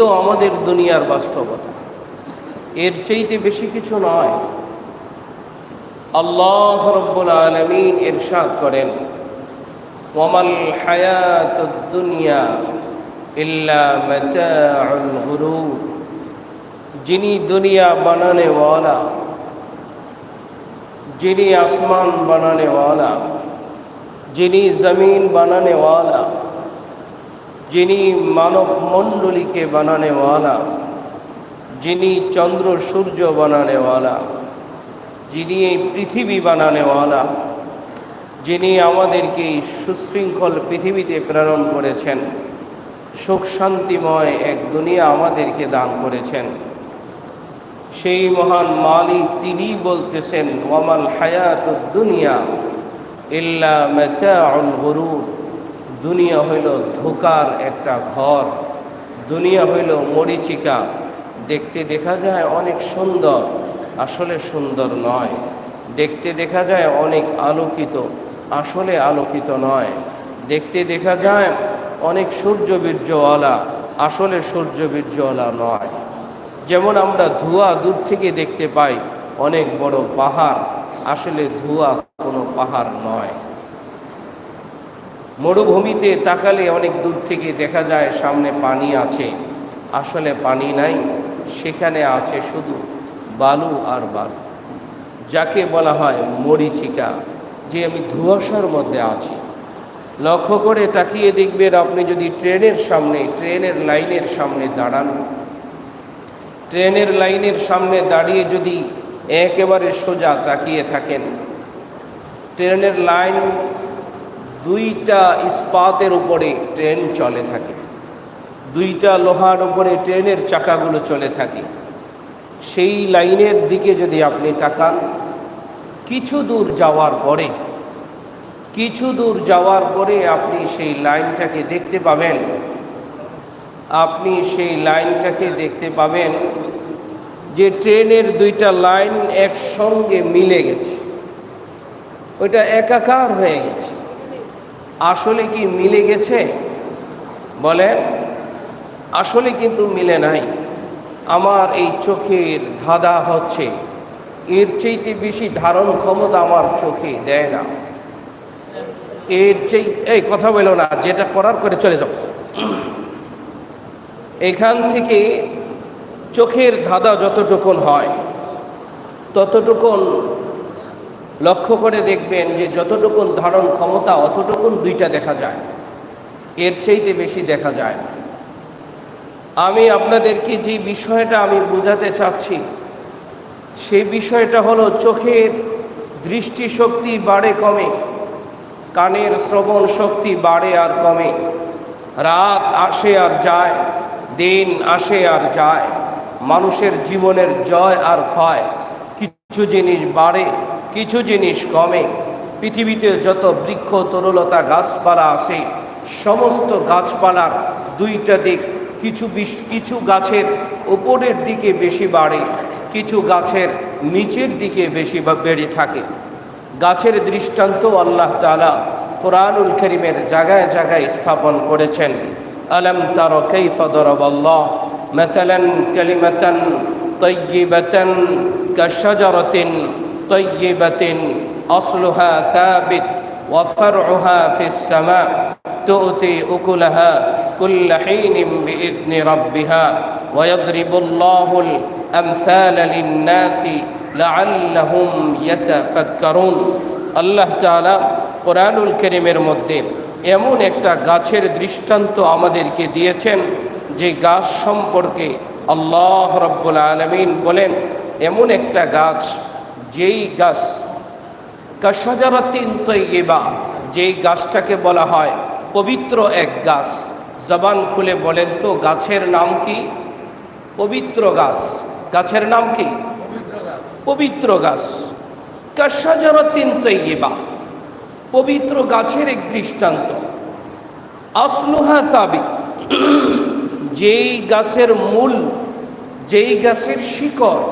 তো আমাদের দুনিয়ার বাস্তবতা। এর চাইতে বেশি কিছু নয়। আল্লাহ রব্বুল আলমিন এরশাদ করেন, ওয়ামাল হায়াত দুনিয়া ইল্লা যিনি দুনিয়া বানানেওয়ালা, যিনি আসমান বানানেওয়ালা, যিনি জমিন বানানেওয়ালা যিনি মানব মণ্ডলীকে বানানেওয়ালা, যিনি চন্দ্র সূর্য বানানেওয়ালা, যিনি এই পৃথিবী বানানেওয়ালা, যিনি আমাদেরকে সুশৃঙ্খল পৃথিবীতে প্রেরণ করেছেন, সুখ শান্তিময় এক দুনিয়া আমাদেরকে দান করেছেন। সেই মহান মালিক তিনি বলতেছেন, ওয়ামাল হায়াত দুনিয়া ইল্লা মেতাউল গরুর দুনিয়া হইল ধোকার একটা ঘর, দুনিয়া হইল মরিচিকা। দেখতে দেখা যায় অনেক সুন্দর, আসলে সুন্দর নয়। দেখতে দেখা যায় অনেক আলোকিত, আসলে আলোকিত নয়। দেখতে দেখা যায় অনেক সূর্যবীর্যওয়ালা আসলে সূর্যবীর্যওয়ালা নয়। যেমন আমরা ধোঁয়া দূর থেকে দেখতে পাই, অনেক বড় পাহাড়, আসলে ধোঁয়া কোনো পাহাড় নয়। মরুভূমিতে তাকালে অনেক দূর থেকে দেখা যায় সামনে পানি আছে। আসলে পানি নাই, সেখানে আছে শুধু বালু আর বালু। যাকে বলা হয় মরিচিকা, যে আমি ধুয়াশার মধ্যে আছি। লক্ষ্য করে তাকিয়ে দেখবেন আপনি যদি ট্রেনের সামনে, ট্রেনের লাইনের সামনে দাঁড়ান। ট্রেনের লাইনের সামনে দাঁড়িয়ে যদি একেবারে সোজা তাকিয়ে থাকেন, ট্রেনের লাইন দুইটা ইস্পাতের উপরে ট্রেন চলে থাকে। দুইটা লোহার উপরে ট্রেনের চাকাগুলো চলে থাকে। সেই লাইনের দিকে যদি আপনি তাকান, কিছু দূর যাওয়ার পরে, কিছু দূর যাওয়ার পরে আপনি সেই লাইনটাকে দেখতে পাবেন। আপনি সেই লাইনটাকে দেখতে পাবেন যে ট্রেনের দুইটা লাইন একসঙ্গে মিলে গেছে। ওইটা একাকার হয়ে গেছে। আসলে কি মিলে গেছে? বলেন আসলে কিন্তু মিলে নাই। আমার এই চোখের ধাঁধা হচ্ছে। এর চাইতে বেশি ধারণ ক্ষমতা আমার চোখে দেয় না। এর চেয়ে এই কথা বলো না, যেটা করার করে চলে যাও। এখান থেকে চোখের ধাঁধা যতটুকুন হয়, ততটুকুন লক্ষ্য করে দেখবেন যে যতটুকুন ধারণ ক্ষমতা, অতটুকুন দুইটা দেখা যায়। এর চাইতে বেশি দেখা যায় না। আমি আপনাদেরকে যে বিষয়টা আমি বোঝাতে চাচ্ছি, সেই বিষয়টা হলো চোখের দৃষ্টিশক্তি বাড়ে কমে, কানের শ্রবণ শক্তি বাড়ে আর কমে। রাত আসে আর যায়, দিন আসে আর যায়, মানুষের জীবনের জয় আর ক্ষয়, কিছু জিনিস বাড়ে কিছু জিনিস কমে পৃথিবীতে যত বৃক্ষ তরুলতা গাছপালা আছে সমস্ত গাছপালার দুইটা দিক কিছু বিশ কিছু গাছের ওপরের দিকে বেশি বাড়ে কিছু গাছের নিচের দিকে বেশি বা বেড়ে থাকে গাছের দৃষ্টান্ত আল্লাহ তালা কোরআনুল করিমের জায়গায় জায়গায় স্থাপন করেছেন আলম তার কৈফা দরবাল্লাহ مثلا كلمة طيبة كشجرة طيبة أصلها ثابت وفرعها في السماء تؤتي أكلها كل حين بإذن ربها ويضرب الله الأمثال للناس لعلهم يتفكرون আল্লাহ তাআলা কোরআনুল করিমের মধ্যে এমন একটা গাছের দৃষ্টান্ত আমাদেরকে দিয়েছেন যে গাছ সম্পর্কে আল্লাহ রব্বুল আলমিন বলেন এমন একটা গাছ যেই গাছ কাসাজারাতিন তৈবা যেই গাছটাকে বলা হয় পবিত্র এক গাছ। জবান খুলে বলেন তো, গাছের নাম কি? পবিত্র গাছ। গাছের নাম কি? পবিত্র গাছ। কাসাজারাতিন তৈবা পবিত্র গাছের এক দৃষ্টান্ত। আসলুহা সাবিক যেই গাছের মূল, যেই গাছের শিকড়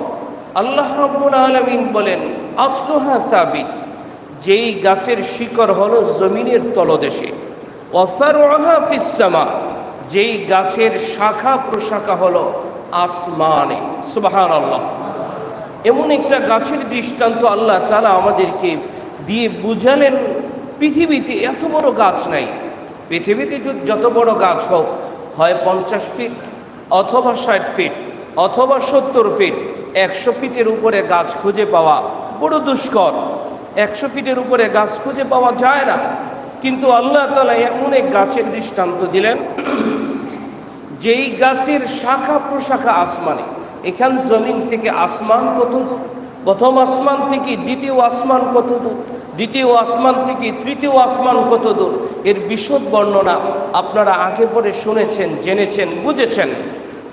আল্লাহ রব্বুল আলমিন বলেন, আসলুহা সাবিত, যেই গাছের শিকড় হলো জমিনের তলদেশে। অফারোহা ফিসামা যেই গাছের শাখা প্রশাখা হলো আসমানে। সুবাহান আল্লাহ এমন একটা গাছের দৃষ্টান্ত আল্লাহ তারা আমাদেরকে দিয়ে বুঝালেন, পৃথিবীতে এত বড় গাছ নাই। পৃথিবীতে যত বড় গাছ হোক, হয় পঞ্চাশ ফিট অথবা ষাট ফিট অথবা সত্তর ফিট একশো ফিটের উপরে গাছ খুঁজে পাওয়া বড় দুষ্কর। একশো ফিটের উপরে গাছ খুঁজে পাওয়া যায় না। কিন্তু আল্লাহ তালা এমন এক গাছের দৃষ্টান্ত দিলেন, যেই গাছের শাখা প্রশাখা আসমানে। এখান জমিন থেকে আসমান কত দূর প্রথম আসমান থেকে দ্বিতীয় আসমান কত দূর দ্বিতীয় আসমান থেকে তৃতীয় আসমান কত দূর এর বিশদ বর্ণনা আপনারা আগে পরে শুনেছেন, জেনেছেন, বুঝেছেন।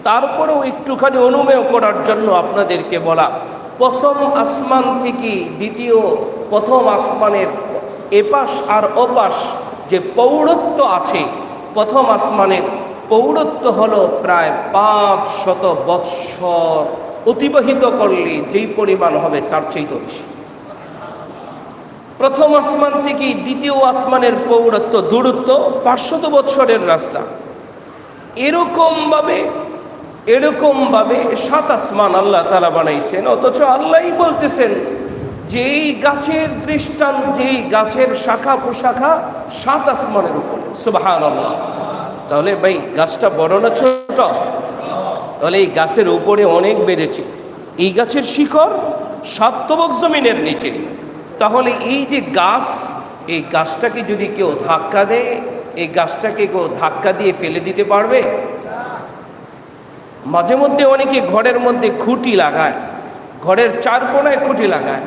তারপরেও একটুখানি অনুমেয় করার জন্য আপনাদেরকে বলা, প্রথম আসমান থেকে দ্বিতীয় প্রথম আসমানের এপাশ আর ওপাশ যে পৌরত্ব আছে, প্রথম আসমানের পৌরত্ব হলো প্রায় পাঁচ শত বৎসর অতিবাহিত করলে যেই পরিমাণ হবে তার চেয়ে বেশি। প্রথম আসমান থেকে দ্বিতীয় আসমানের পৌরত্ব দূরত্ব পাঁচশত বৎসরের রাস্তা। এরকমভাবে এরকমভাবে সাত আসমান আল্লাহ তালা বানাইছেন, অথচ আল্লাহই বলতেছেন যে এই গাছের দৃষ্টান যেই গাছের শাখা প্রশাখা সাত আসমানের উপরে। সুবাহান আল্লাহ তাহলে ভাই, গাছটা বড় না ছোট? তাহলে এই গাছের উপরে অনেক বেড়েছে। এই গাছের শিকড় সাতবক জমিনের নিচে। তাহলে এই যে গাছ, এই গাছটাকে যদি কেউ ধাক্কা দেয়, এই গাছটাকে কেউ ধাক্কা দিয়ে ফেলে দিতে পারবে? মাঝে মধ্যে অনেকে ঘরের মধ্যে খুঁটি লাগায়, ঘরের চার কোনায় খুঁটি লাগায়।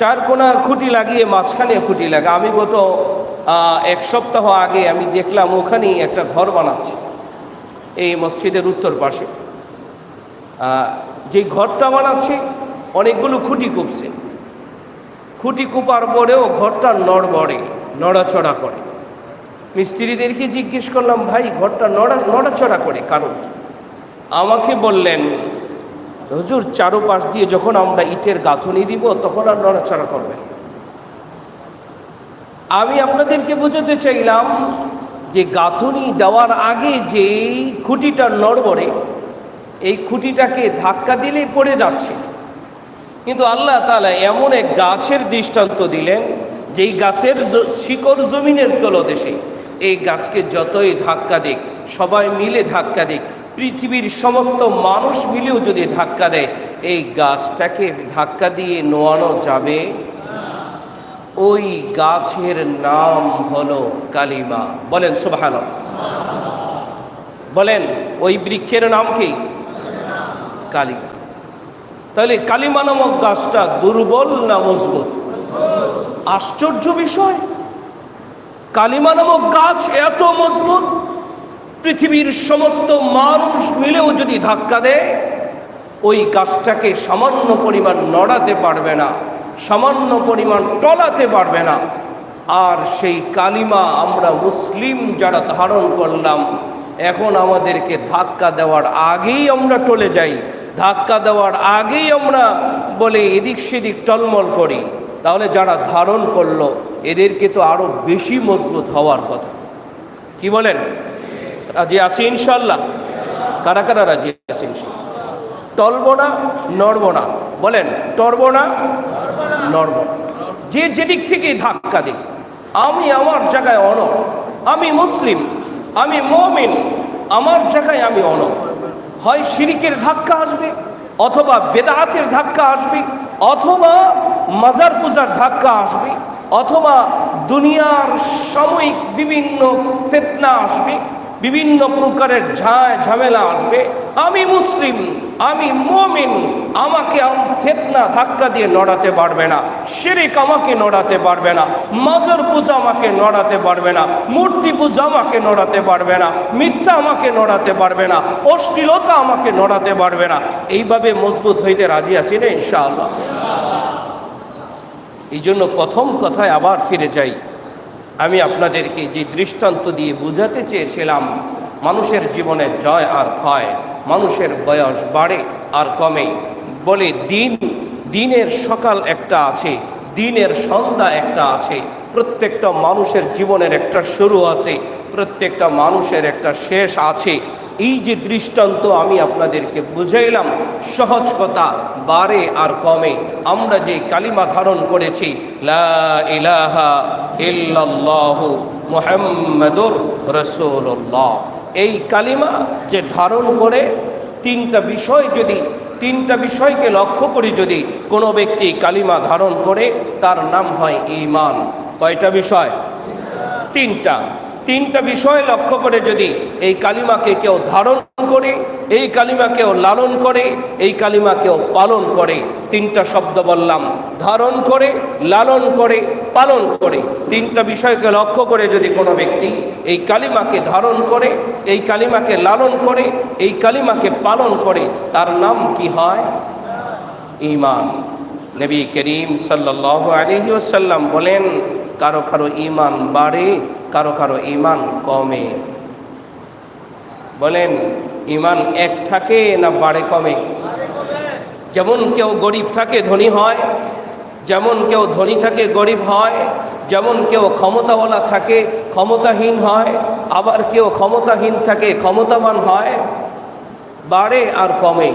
চার কোনার খুঁটি লাগিয়ে মাঝখানে খুঁটি লাগায় আমি গত এক সপ্তাহ আগে আমি দেখলাম ওখানেই একটা ঘর বানাচ্ছে, এই মসজিদের উত্তর পাশে। যে ঘরটা বানাচ্ছে, অনেকগুলো খুঁটি কুপছে। খুঁটি কুপার পরেও ঘরটা নড়বড়ে, নড়াচড়া করে। মিস্ত্রিদেরকে জিজ্ঞেস করলাম, ভাই, ঘরটা নড়া, নড়াচড়া করে কারণ কি? আমাকে বললেন, হুজুর, চারোপাশ দিয়ে যখন আমরা ইটের গাঁথনি দিব, তখন আর নড়াচড়া করবেন আমি আপনাদেরকে বোঝাতে চাইলাম যে গাঁথনি দেওয়ার আগে যেই খুঁটিটা নড়বড়ে, এই খুঁটিটাকে ধাক্কা দিলেই পড়ে যাচ্ছে। কিন্তু আল্লাহ তাআলা এমন এক গাছের দৃষ্টান্ত দিলেন, যেই গাছের শিকড় জমিনের তলদেশে এই গাছকে যতই ধাক্কা দিক, সবাই মিলে ধাক্কা দিক পৃথিবীর সমস্ত মানুষ মিলেও যদি ধাক্কা দেয়, এই গাছটাকে ধাক্কা দিয়ে নোয়ানো যাবে? ওই গাছের নাম হলো কালিমা। বলেন সুবহান বলেন, ওই বৃক্ষের নাম কি? কালিমা। তাহলে কালিমা নামক গাছটা দুর্বল না মজবুত? আশ্চর্য বিষয়। কালিমা নামক গাছ এত মজবুত পৃথিবীর সমস্ত মানুষ মিলেও যদি ধাক্কা দেয়, ওই গাছটাকে সামান্য পরিমাণ নড়াতে পারবে না, সামান্য পরিমাণ টলাতে পারবে না। আর সেই কালিমা আমরা মুসলিম যারা ধারণ করলাম, এখন আমাদেরকে ধাক্কা দেওয়ার আগেই আমরা টলে যাই, ধাক্কা দেওয়ার আগেই আমরা বলে এদিক সেদিক টলমল করি। তাহলে যারা ধারণ করল, এদেরকে তো আরও বেশি মজবুত হওয়ার কথা। কি বলেন? রাজি আছি ইনশাল্লাহ কারা কারা রাজি আছে ইনশাল্লাহ টলব না নড়ব না বলেন টরব না নড়ব যে যেদিক থেকে ধাক্কা দিই আমি আমার জায়গায় অনর, আমি মুসলিম, আমি মমিন, আমার জায়গায় আমি অনর। হয় শিরিকের ধাক্কা আসবে, অথবা বেদাতের ধাক্কা আসবে, অথবা মাজার পূজার ধাক্কা আসবে, অথবা দুনিয়ার সাময়িক বিভিন্ন ফেতনা আসবে বিভিন্ন প্রকারের ঝামেলা আসবে। আমি মুসলিম, আমি মমিন, আমাকে আম- ফেতনা ধাক্কা দিয়ে নড়াতে পারবে না, শিরিক আমাকে নড়াতে পারবে না, মাজর পূজা আমাকে নড়াতে পারবে না, মূর্তি পূজা আমাকে নড়াতে পারবে না, মিথ্যা আমাকে নড়াতে পারবে না, অশ্লীলতা আমাকে নড়াতে পারবে না। এইভাবে মজবুত হইতে রাজি আছি না ইনশাআল্লাহ। এই জন্য প্রথম কথায় আবার ফিরে যাই। আমি আপনাদেরকে যে দৃষ্টান্ত দিয়ে বুঝাতে চেয়েছিলাম, মানুষের জীবনে জয় আর ক্ষয়, মানুষের বয়স বাড়ে আর কমে। বলে দিন, দিনের সকাল একটা আছে, দিনের সন্ধ্যা একটা আছে, প্রত্যেকটা মানুষের জীবনের একটা শুরু আছে, প্রত্যেকটা মানুষের একটা শেষ আছে। এই যে দৃষ্টান্ত আমি আপনাদেরকে বুঝাইলাম, সহজ কথা, বারে আর কমে। আমরা যে কালিমা ধারণ করেছি এই কালিমা যে ধারণ করে, তিনটা বিষয় যদি, তিনটা বিষয়কে লক্ষ্য করে যদি কোনো ব্যক্তি কালিমা ধারণ করে, তার নাম হয় ঈমান। কয়টা বিষয়? তিনটা। তিনটা বিষয় লক্ষ্য করে যদি এই কালিমাকে কেউ ধারণ করে, এই কালিমাকেও লালন করে, এই কালিমাকেও পালন করে, তিনটা শব্দ বললাম, ধারণ করে, লালন করে, পালন করে। তিনটা বিষয়কে লক্ষ্য করে যদি কোনো ব্যক্তি এই কালিমাকে ধারণ করে, এই কালিমাকে লালন করে, এই কালিমাকে পালন করে, তার নাম কি হয়? ঈমান। নবী করিম সাল্লাহ আলহি ওসাল্লাম বলেন কারও কারও ইমান বাড়ে, কারও কারও ইমান কমে। বলেন ইমান এক থাকে না বাড়ে কমে? যেমন কেউ গরিব থাকে, ধনী হয়। যেমন কেউ ধনী থাকে, গরিব হয়। যেমন কেউ ক্ষমতাওয়ালা থাকে, ক্ষমতাহীন হয়। আবার কেউ ক্ষমতাহীন থাকে, ক্ষমতাবান হয়। বাড়ে আর কমে।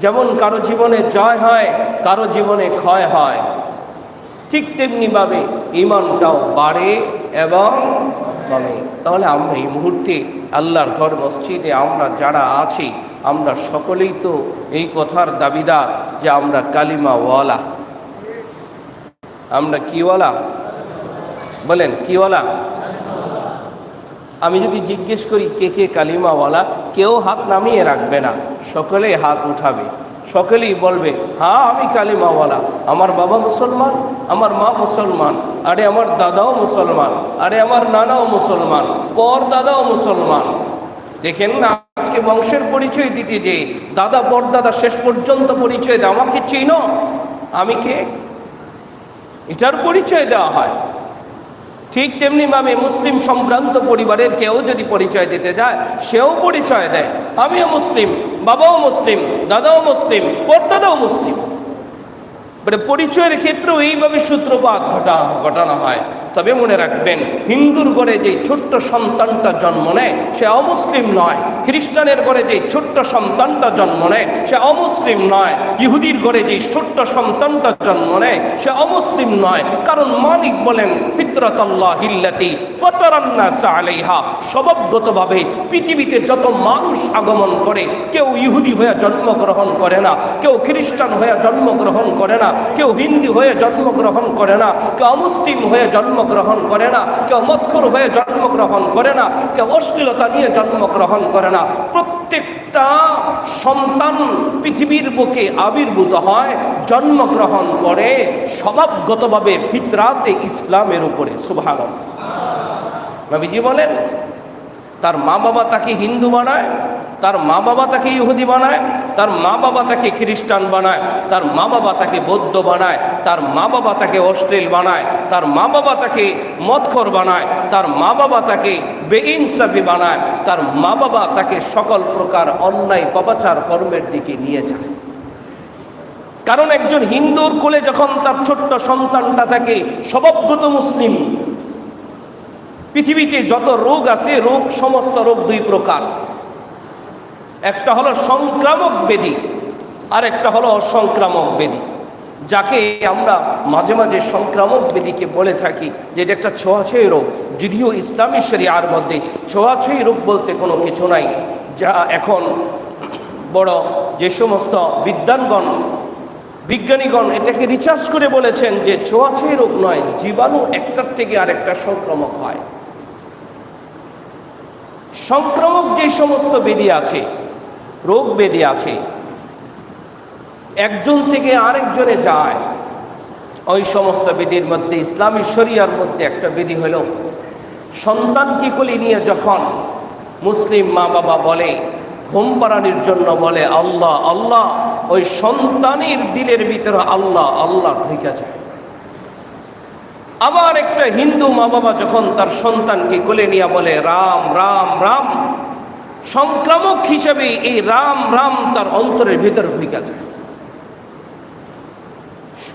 যেমন কারও জীবনে জয় হয়, কারও জীবনে ক্ষয় হয়। ঠিক তেমনিভাবে ইমানটাও বাড়ে এবং কমে। তাহলে আমরা এই মুহূর্তে আল্লাহর ঘর মসজিদে আমরা যারা আছি, আমরা সকলেই তো এই কথার দাবিদার যে আমরা কালিমাওয়ালা। আমরা কিওয়ালা? বলেন, কিওয়ালা? আমি যদি জিজ্ঞেস করি, কে কে কালিমাওয়ালা? কেউ হাত নামিয়ে রাখবে না, সকলেই হাত উঠাবে। সকলেই বলবে হ্যাঁ আমি কালিমাওয়ালা। আমার বাবা মুসলমান, আমার মা মুসলমান, আরে আমার দাদাও মুসলমান, আরে আমার নানাও মুসলমান, পর দাদাও মুসলমান। দেখেন না, আজকে বংশের পরিচয় দিতে যে দাদা পরদাদা শেষ পর্যন্ত পরিচয় দেয় আমাকে চিনো। আমি কে? এটার পরিচয় দেওয়া হয়। ঠিক তেমনিভাবে মুসলিম সম্ভ্রান্ত পরিবারের কেউ যদি পরিচয় দিতে যায়, সেও পরিচয় দেয়। আমিও মুসলিম, বাবাও মুসলিম, দাদাও মুসলিম পর্দাদাও মুসলিম। মানে পরিচয়ের ক্ষেত্রেও এইভাবে সূত্রপাত ঘটা ঘটানো হয়। তবে মনে রাখবেন, হিন্দুর ঘরে যে ছোট্ট সন্তানটা জন্ম নেয়, সে অমুসলিম নয়। খ্রিস্টানের ঘরে যে ছোট্ট সন্তানটা জন্ম নেয়, সে অমুসলিম নয়। ইহুদির ঘরে যে ছোট্ট সন্তানটা জন্ম নেয়, সে অমুসলিম নয়। কারণ মালিক বলেন, ফিতরতাল্লাহ হিল্লাতি আলাইহা। স্বভাবগতভাবে পৃথিবীতে যত মানুষ আগমন করে, কেউ ইহুদি হয়ে জন্মগ্রহণ করে না, কেউ খ্রিস্টান হয়ে জন্মগ্রহণ করে না, কেউ হিন্দু হয়ে জন্মগ্রহণ করে না, কেউ অমুসলিম হয়ে জন্মগ্রহণ করে না, কেউ মৎখর হয়ে জন্মগ্রহণ করে না, কেউ অশ্লীলতা নিয়ে জন্মগ্রহণ করে না। প্রত্যেকটা সন্তান পৃথিবীর বুকে আবির্ভূত হয়, জন্মগ্রহণ করে স্বভাবগতভাবে ফিতরাতে ইসলামের উপরে। সুভাগ নবীজি বলেন, তার মা বাবা তাকে হিন্দু বানায় তার মা বাবা তাকে ইহুদি বানায়, তার মা বাবা তাকে খ্রিস্টান বানায়, তার মা বাবা তাকে বৌদ্ধ বানায়, তার মা বাবা তাকে অশ্লীল বানায়, তার মা বাবা তাকে মদখর বানায়, তার মা বাবা তাকে বেইনসাফি বানায়, তার মা বাবা তাকে সকল প্রকার অন্যায়, পাপাচার কর্মের দিকে নিয়ে যায়। কারণ একজন হিন্দুর কোলে যখন তার ছোট্ট সন্তানটা থাকে, স্বভাবগত মুসলিম, পৃথিবীতে যত রোগ আছে, রোগ সমস্ত রোগ দুই প্রকার। একটা হলো সংক্রামক বেদি আর একটা হলো অসংক্রামক বেদি যাকে আমরা মাঝে মাঝে সংক্রামক বেদিকে বলে থাকি, যে এটা একটা ছোঁয়াছুঁয়ি রোগ, যদিও ইসলামী শরিয়ার মধ্যে ছোঁয়াছুঁয়ি রোগ বলতে কোনো কিছু নাই, যা এখন বড় যে সমস্ত বিদ্যানগণ বিজ্ঞানীগণ এটাকে রিচার্জ করে বলেছেন যে ছোঁয়াছুঁয়ি রোগ নয়, জীবাণু একটার থেকে আরেকটা সংক্রামক হয়। সংক্রামক যে সমস্ত বেদি আছে রোগ বেদি আছে। একজন থেকে আরেকজনে যায়। ওই সমস্ত বেদির মধ্যে, ইসলামী শরিয়ার মধ্যে একটা বেদি হলো সন্তানকে কোলে নিয়ে যখন মুসলিম মা বাবা বলে, ঘুম পাড়ানির জন্য বলে, আল্লাহ আল্লাহ, ওই সন্তানের দিলের ভিতরে আল্লাহ আল্লাহ ঢুকে যায়। আবার একটা হিন্দু মা বাবা যখন তার সন্তানকে কোলে নিয়ে বলে, রাম রাম রাম সংক্রামক হিসেবে এই রাম রাম তার অন্তরের ভিতরে ঢুকে যায়।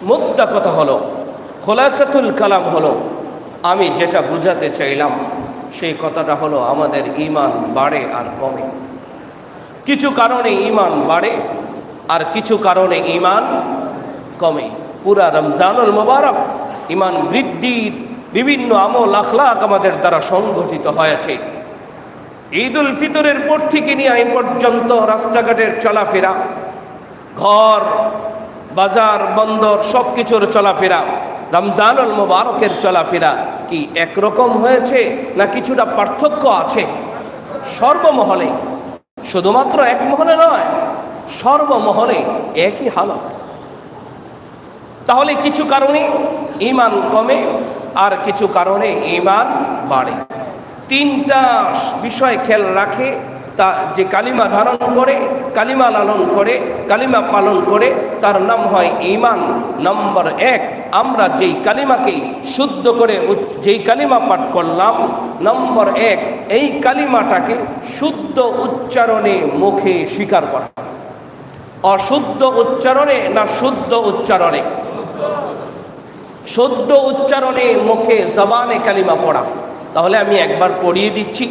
মুদ্রা কথা হলো, খোলাসাতুল কালাম হলো, আমি যেটা বুঝাতে চাইলাম, সেই কথাটা হলো আমাদের ইমান বাড়ে আর কমে। কিছু কারণে ইমান বাড়ে আর কিছু কারণে ইমান কমে। পুরা রমজানুল মোবারক ইমান বৃদ্ধির বিভিন্ন আমল আখলাক আমাদের দ্বারা সংগঠিত হয়েছে। ঈদ উল ফিতরের পর থেকে নিয়ে এই পর্যন্ত রাস্তাঘাটের চলাফেরা, ঘর, বাজার, বন্দর সব কিছুর চলাফেরা, রমজানুল মোবারকের চলাফেরা কি একরকম হয়েছে না কিছুটা পার্থক্য আছে? সর্বমহলে, শুধুমাত্র এক মহলে নয়, সর্বমহলে একই হালত। তাহলে কিছু কারণে ইমান কমে আর কিছু কারণে ইমান বাড়ে। তিনটা বিষয় খেয়াল রাখে, তা যে কালিমা ধারণ করে, কালিমা লালন করে, কালিমা পালন করে, তার নাম হয় ইমান নম্বর এক, আমরা যেই কালিমাকে শুদ্ধ করে যেই কালিমা পাঠ করলাম, নম্বর এক, এই কালিমাটাকে শুদ্ধ উচ্চারণে মুখে স্বীকার করা। অশুদ্ধ উচ্চারণে না শুদ্ধ উচ্চারণে? শুদ্ধ উচ্চারণে মুখে জবানে কালিমা পড়া। তাহলে আমি একবার পড়িয়ে দিচ্ছি।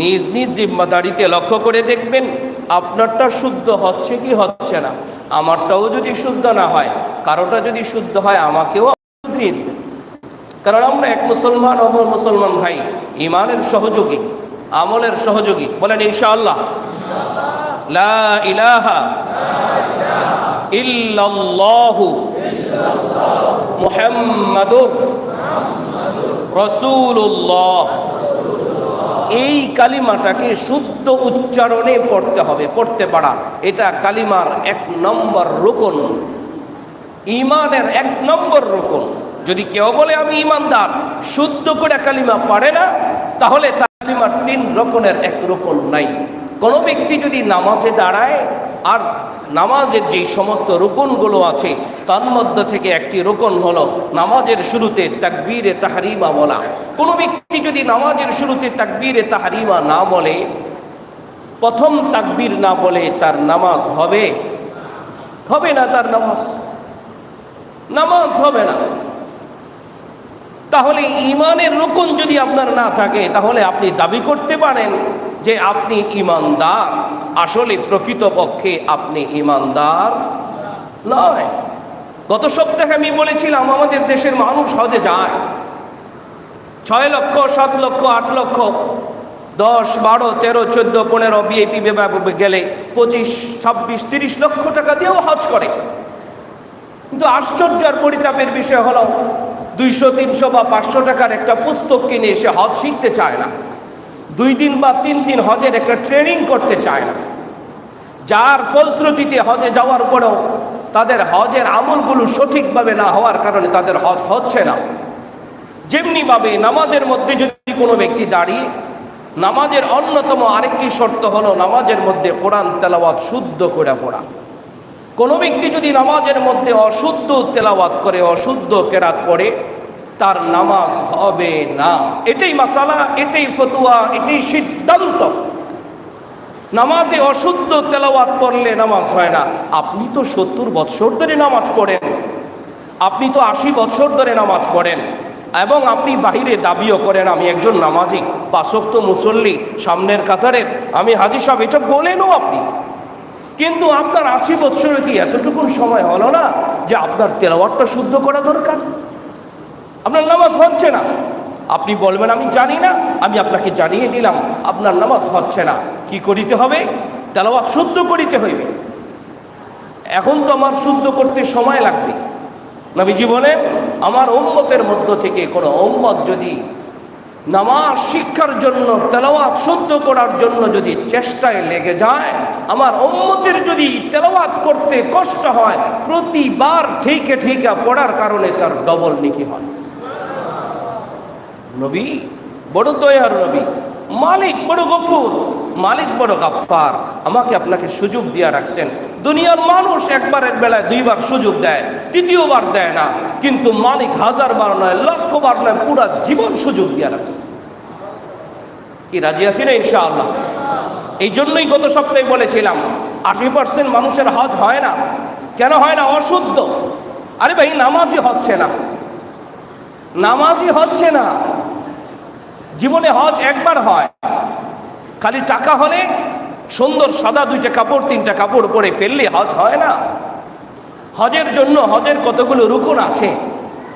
নিজ নিজ জিম্মাদারিতে লক্ষ্য করে দেখবেন, আপনারটা শুদ্ধ হচ্ছে কি হচ্ছে না। আমারটাও যদি শুদ্ধ না হয়, কারোটা যদি শুদ্ধ হয়, আমাকেও শুধরিয়ে দিবেন। কারণ আমরা এক মুসলমান অপর মুসলমান ভাই, ইমানের সহযোগী, আমলের সহযোগী। বলেন, ইনশাআল্লাহ। লা ইলাহা ইল্লাল্লাহু মুহাম্মাদুর রসুল্লাহ এই কালিমাটাকে শুদ্ধ উচ্চারণে পড়তে হবে, পড়তে পারা। এটা কালিমার এক নম্বর রুকন। ইমানের এক নম্বর রুকন। যদি কেউ বলে, আমি ইমানদার শুদ্ধ করে কালিমা পারে না, তাহলে তার কালিমার তিন রকমের এক রকম নাই। কোনো ব্যক্তি যদি নামাজে দাঁড়ায় আর নামাজের যেই সমস্ত রুকনগুলো আছে, তার মধ্যে থেকে একটি রোকন হলো নামাজের শুরুতে তাকবীরে তাহারিমা বলা। কোনো ব্যক্তি যদি নামাজের শুরুতে তাকবীরে তাহারিমা না বলে, প্রথম তাকবীর না বলে তার নামাজ হবে। হবে না তার নামাজ। নামাজ হবে না। তাহলে ইমানের রোকন যদি আপনার না থাকে, তাহলে আপনি দাবি করতে পারেন। যে আপনি ইমানদার, আসলে প্রকৃতপক্ষে আপনি ইমানদার নয়। গত সপ্তাহে আমি বলেছিলাম, আমাদের দেশের মানুষ হজে যায়। ছয় লক্ষ, সাত লক্ষ, আট লক্ষ, দশ, বারো, তেরো, চোদ্দ, পনেরো বিএপি গেলে পঁচিশ, ছাব্বিশ, তিরিশ লক্ষ টাকা দিয়েও হজ করে। কিন্তু আশ্চর্য আর পরিতাপের বিষয় হলো, দুইশো, তিনশো বা পাঁচশো টাকার একটা পুস্তক কিনে এসে হজ শিখতে চায় না। দুই দিন বা তিন দিন হজের একটা ট্রেনিং করতে চায় না। যার ফলশ্রুতিতে হজে যাওয়ার পরেও তাদের হজের আমলগুলো সঠিকভাবে না হওয়ার কারণে তাদের হজ হচ্ছে না। যেমনিভাবে নামাজের মধ্যে যদি কোনো ব্যক্তি দাঁড়িয়ে, নামাজের অন্যতম আরেকটি শর্ত হলো নামাজের মধ্যে কোরআন তেলাওয়াত শুদ্ধ করে পড়া। কোনো ব্যক্তি যদি নামাজের মধ্যে অশুদ্ধ তেলাওয়াত করে, অশুদ্ধ কেরাত পড়ে তার নামাজ হবে না। এটাই মাসালা, এটাই ফতুয়া, এটাই সিদ্ধান্ত। নামাজে অশুদ্ধ তেলাওয়াত পড়লে নামাজ হয় না। আপনি তো সত্তর বৎসর ধরে নামাজ পড়েন। আপনি তো আশি বৎসর ধরে নামাজ পড়েন। এবং আপনি বাহিরে দাবিও করেন, আমি একজন নামাজি পাশক্ত মুসল্লি, সামনের কাতারের, আমি হাজি সাহেব, এটা বলেনও আপনি। কিন্তু আপনার আশি বৎসরে কি এতটুকুন সময় হলো না যে আপনার তেলাওয়াতটা শুদ্ধ করা দরকার? আপনার নামাজ হচ্ছে না। আপনি বলবেন, আমি জানি না, আমি আপনাকে জানিয়ে দিলাম, আপনার নামাজ হচ্ছে না। কি করিতে হবে? তেলাওয়াত শুদ্ধ করিতে হইবে। এখন তো আমার শুদ্ধ করতে সময় লাগবে। নবীজি জীবনে আমার উম্মতের মধ্য থেকে কোনো উম্মত যদি নামাজ শিক্ষার জন্য, তেলাওয়াত শুদ্ধ করার জন্য যদি চেষ্টায় লেগে যায়, আমার উম্মতের যদি তেলাওয়াত করতে কষ্ট হয়, প্রতিবার ঠিকে ঠিকা পড়ার কারণে তার ডবল নিকি হয়। নবী, বড় দয়ার নবী, মালিক বড় গফুর, মালিক বড় গাফার আমাকে আপনাকে সুযোগ দিয়ে রাখছেন। দুনিয়ার মানুষ একবারের বেলায় দুইবার সুযোগ দেয়, তৃতীয়বার দেয় না, কিন্তু মালিক হাজার বার নয় লক্ষ বার নয়, পুরা জীবন সুযোগ দিয়ে রাখছে। কি, রাজি আছি না ইনশাআল্লাহ? এই জন্যই গত সপ্তাহে বলেছিলাম, আশি পার্সেন্ট মানুষের হজ হয় না। কেন হয় না? অশুদ্ধ। আরে ভাই, নামাজই হচ্ছে না। নামাজই হচ্ছে না। জীবনে হজ একবার হয়। খালি টাকা হলে সুন্দর সাদা দুইটা কাপড়, তিনটা কাপড় পরে ফেললে হজ হয় না। হজের জন্য হজের কতগুলো রুকুন আছে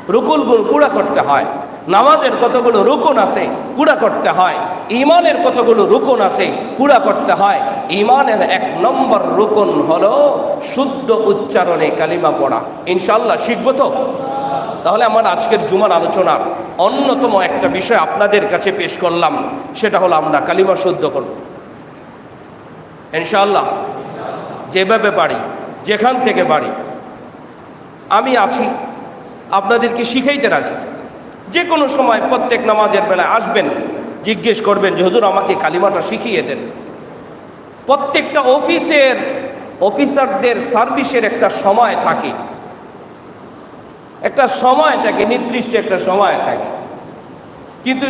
রুকুনগুলো পুরা করতে হয়। নামাজের কতগুলো রুকুন আছে, পুরা করতে হয়। ইমানের কতগুলো রুকুন আছে, পুরা করতে হয়। ইমানের এক নম্বর রুকুন হলো শুদ্ধ উচ্চারণে কালিমা পড়া। ইনশাল্লাহ শিখব তো? তাহলে আমার আজকের জুমার আলোচনার অন্যতম একটা বিষয় আপনাদের কাছে পেশ করলাম, সেটা হলো আমরা কালিমা শুদ্ধ করব। ইনশাল্লাহ যেভাবে পারি, যেখান থেকে পারি, আমি আছি, আপনাদেরকে শিখাইতে রাজি। যে কোনো সময় প্রত্যেক নামাজের বেলায় আসবেন, জিজ্ঞেস করবেন যে, হুজুর, আমাকে কালিমাটা শিখিয়ে দেন। প্রত্যেকটা অফিসের, অফিসারদের সার্ভিসের একটা সময় থাকে একটা সময় থাকে নির্দিষ্ট একটা সময় থাকে। কিন্তু